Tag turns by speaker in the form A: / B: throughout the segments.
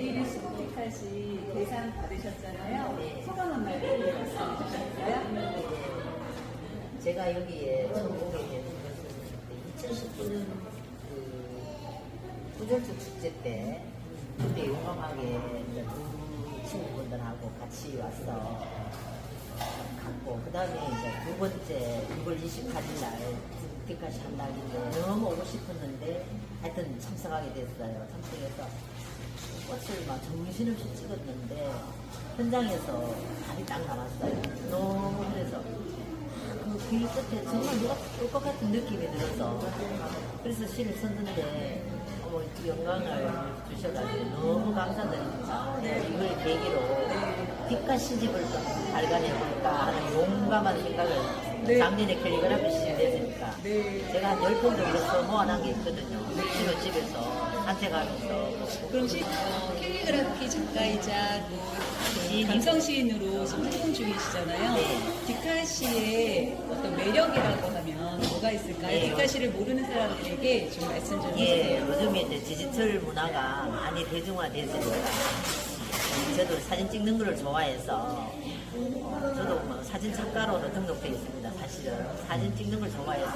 A: 피카시 대상 받으셨잖아요.
B: 네.
A: 소감 한 말씀 말씀해
B: 제가 여기에 처음 오게 된 것은 2019년 그 구절주 축제 때 그때 용감하게 두 친구분들하고 같이 와서 갔고 그 다음에 이제 두 번째 6월 28일 날 디카시 한 날인데 너무 오고 싶었는데 하여튼 참석하게 됐어요. 참석해서 꽃을 막 정신없이 찍었는데 현장에서 발이 딱 남았어요. 너무 그래서 그길 끝에 정말 누가 올것 같은 느낌이 들어서 그래서 시를 썼는데 어머 영광을 주셔가지고 너무 감사드립니다. 네, 이걸 계기로 빛과 시집을 좀 발간해볼까 하는 용감한 생각을
A: 네.
B: 작년에 캘리그라피. 제가 한 10편 정도 모아놓은 게 있거든요. 집에 집에서 산책하면서
A: 그럼 시, 어, 캘리그라피 작가이자 또
B: 시인이-
A: 감성 시인으로 지금 활동 중이시잖아요.
B: 네.
A: 디카시의 어떤 매력이라고 하면 뭐가 있을까요?
B: 네.
A: 디카시를 모르는 사람들에게 좀 말씀 좀
B: 예,
A: 해주세요.
B: 요즘에 이제 디지털 문화가 많이 대중화됐으니까 저도 사진 찍는 걸 좋아해서 어, 저도 뭐 사진 작가로도 등록돼 있습니다. 사실은 사진 찍는 걸 좋아해서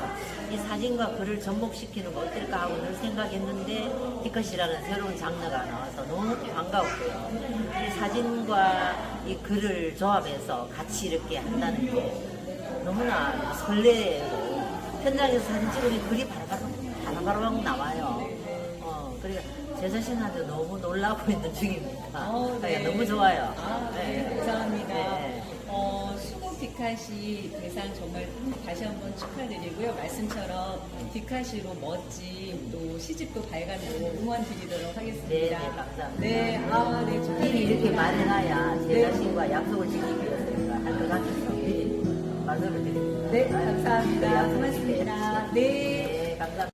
B: 이 사진과 글을 접목시키는 거 어떨까 하고 늘 생각했는데 디컷이라는 새로운 장르가 나와서 너무 반가웠고요. 이 사진과 이 글을 조합해서 같이 이렇게 한다는 게 너무나 설레고 현장에서 사진 찍으면 글이 바로바로 바로바로 나와요. 어, 그러니까 제 자신한테 너무 놀라고 있는 중입니다.
A: 어,
B: 네, 너무 좋아요.
A: 아, 네, 감사합니다.
B: 네.
A: 어, 수국 디카시 대상 정말 다시 한번 축하드리고요. 말씀처럼 디카시로 멋진 또 시집도 발간으로 응원 드리도록 하겠습니다.
B: 네, 네, 감사합니다.
A: 네, 아, 네,
B: 힘이
A: 축하드립니다.
B: 이렇게 말해놔야 제
A: 네.
B: 자신과 약속을 지키기 위해서니까 할것 같아서 미리 말씀을 드립니다.
A: 네, 감사합니다.
B: 네,
A: 고맙습니다. 네.
B: 네, 감사합니다.